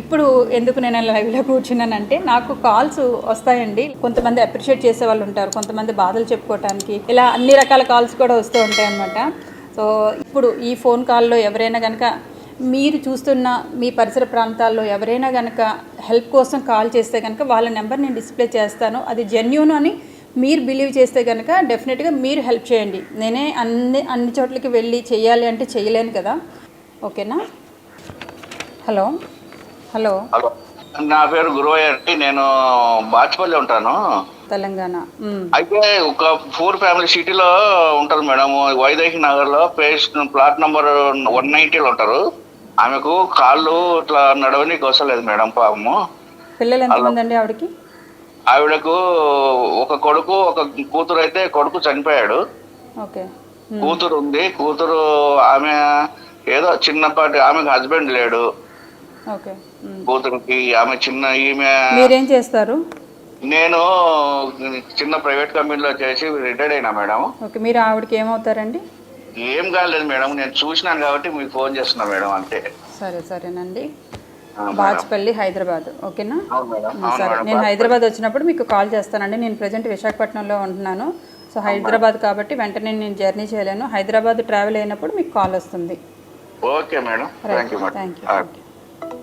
ఇప్పుడు ఎందుకు నేను లైవ్లో కూర్చున్నానంటే నాకు కాల్స్ వస్తాయండి. కొంతమంది అప్రిషియేట్ చేసే వాళ్ళు ఉంటారు. కొంతమంది బాధలు చెప్పుకోవటానికి ఇలా అన్ని రకాల కాల్స్ కూడా వస్తూ ఉంటాయి అన్నమాట సో ఇప్పుడు ఈ ఫోన్ కాల్లో ఎవరైనా కనుక మీరు చూస్తున్న మీ పరిసర ప్రాంతాల్లో ఎవరైనా కనుక హెల్ప్ కోసం కాల్ చేస్తే కనుక వాళ్ళ నెంబర్ నేను డిస్ప్లే చేస్తాను. అది జెన్యున్ అని మీరు బిలీవ్ చేస్తే కనుక డెఫినెట్గా మీరు హెల్ప్ చేయండి. నేనే అన్ని అన్ని చోట్లకి వెళ్ళి చేయాలి అంటే చేయలేను కదా. ఓకేనా హలో హలో. హలో. నా పేరు గురువయ్య అండి. నేను బాచుపల్లి ఉంటాను. తెలంగాణ. అయితే ఒక ఫోర్ ఫ్యామిలీ సిటీలో ఉంటారు మేడం వైదేహి నగర్లో పేజ్ ప్లాట్ నంబర్ వన్ నైన్టీలో ఉంటారు. ఆమెకు కాళ్ళు ఇట్లా నడవనీకి వస్తలేదు మేడం పాపము. పిల్లలు ఎంతమంది ఆవిడకి? ఆవిడకు ఒక కొడుకు ఒక కూతురు అయితే కొడుకు చనిపోయాడు. ఓకే. కూతురు ఉంది. కూతురు ఆమె ఏదో చిన్నపాటి ఆమెకు హస్బెండ్ లేడు. కూతురుకి ఆమె చిన్న ఈమె మీరేం చేస్తారు? నేను చిన్న ప్రైవేట్ కంపెనీలో చేసి రిటైర్డ్ అయినా మేడం. ఓకే మీరు ఆవిడకి ఏమవుతారండి? ఏం కాలేదు మేడం నేను చూసినాను కాబట్టి మీకు ఫోన్ చేస్తున్నా మేడం అంతే. సరే సరేనండి. బాజ్పల్లి హైదరాబాద్ ఓకేనా? సరే. నేను హైదరాబాద్ వచ్చినప్పుడు మీకు కాల్ చేస్తానండి. నేను ప్రజెంట్ విశాఖపట్నంలో ఉంటున్నాను. సో హైదరాబాద్ కాబట్టి వెంటనే నేను జర్నీ చేయలేను. హైదరాబాద్ ట్రావెల్ అయినప్పుడు మీకు కాల్ వస్తుంది. Okay madam. Thank you